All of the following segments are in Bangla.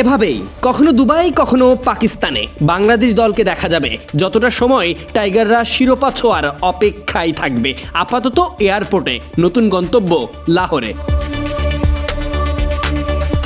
এভাবেই, কখনো দুবাই, কখনো পাকিস্তানে, বাংলাদেশ দলকে দেখা যাবে। যতটা সময়, টাইগাররা শিরোপা ছোঁয়ার অপেক্ষায় থাকবে। আপাতত এয়ারপোর্টে নতুন গন্তব্য, লাহোরে।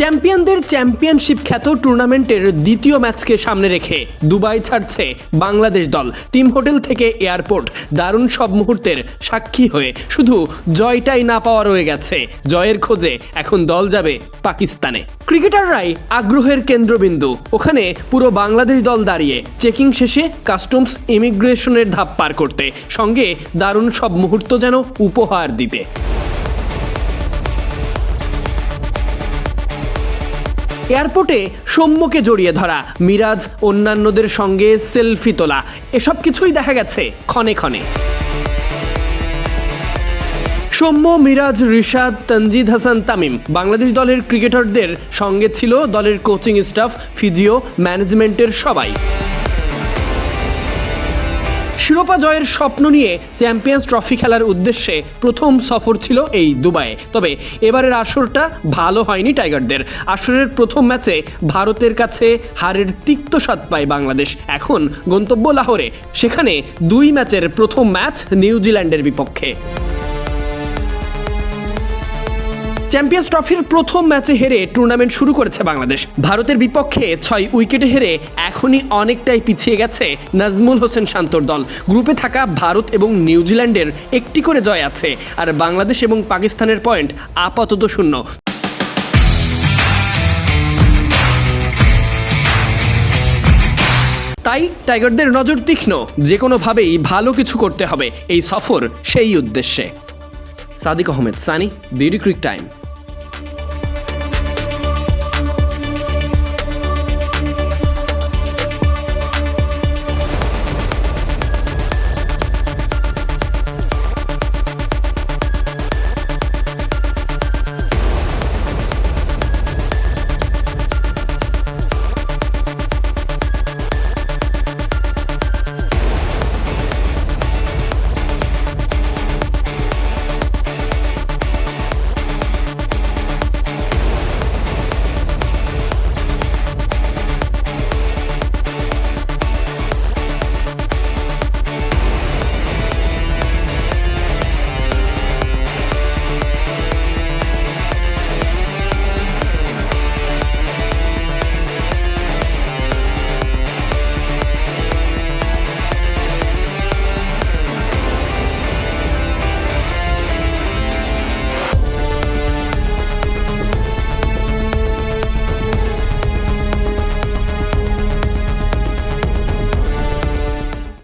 চ্যাম্পিয়নদের চ্যাম্পিয়নশিপ খ্যাত টুর্নামেন্টের দ্বিতীয় ম্যাচকে সামনে রেখে দুবাই ছাড়ছে বাংলাদেশ দল। টিম হোটেল থেকে এয়ারপোর্ট। দারুণ সব মুহূর্তের সাক্ষী হয়ে শুধু জয়টাই না পাওয়া রয়ে গেছে। জয়ের খোঁজে এখন দল যাবে পাকিস্তানে। ক্রিকেটাররাই আগ্রহের কেন্দ্রবিন্দু। ওখানে পুরো বাংলাদেশ দল দাঁড়িয়ে চেকিং শেষে কাস্টমস ইমিগ্রেশনের ধাপ পার করতে, সঙ্গে দারুণ সব মুহূর্ত যেন উপহার দিতে। এয়ারপোর্টে সৌম্যকে জড়িয়ে ধরা। মিরাজ, অন্যান্যদের সঙ্গে সেলফি তোলা। এসব কিছুই দেখা গেছে ক্ষণে ক্ষণে। সৌম্য, মিরাজ, রিশাদ তঞ্জিদ হাসান, তামিম বাংলাদেশ দলের ক্রিকেটারদের সঙ্গে ছিল দলের কোচিং স্টাফ, ফিজিও, ম্যানেজমেন্টের সবাই। শিরোপা জয়ের স্বপ্ন নিয়ে চ্যাম্পিয়ন্স ট্রফি খেলার উদ্দেশ্যে প্রথম সফর ছিল এই দুবাইয়ে। তবে এবারের আসরটা ভালো হয়নি টাইগারদের। আসরের প্রথম ম্যাচে ভারতের কাছে হারের তিক্ত স্বাদ পায় বাংলাদেশ। এখন গন্তব্য লাহোরে। সেখানে দুই ম্যাচের প্রথম ম্যাচ নিউজিল্যান্ডের বিপক্ষে। চ্যাম্পিয়ন্স ট্রফির প্রথম ম্যাচে হেরে টুর্নামেন্ট শুরু করেছে বাংলাদেশ। ভারতের বিপক্ষে ছয় উইকেটে হেরে এখনই অনেকটাই পিছিয়ে গেছে নাজমুল হোসেন শান্তর দল। গ্রুপে থাকা ভারত এবং নিউজিল্যান্ডের একটি করে জয় আছে, আর বাংলাদেশ এবং পাকিস্তানের পয়েন্ট আপাতত শূন্য। তাই টাইগারদের নজর তীক্ষ্ণ, যে কোনোভাবেই ভালো কিছু করতে হবে, এই সফর সেই উদ্দেশ্যে। সাদিক আহমেদ সানি বিউটি ক্রিক টাইম।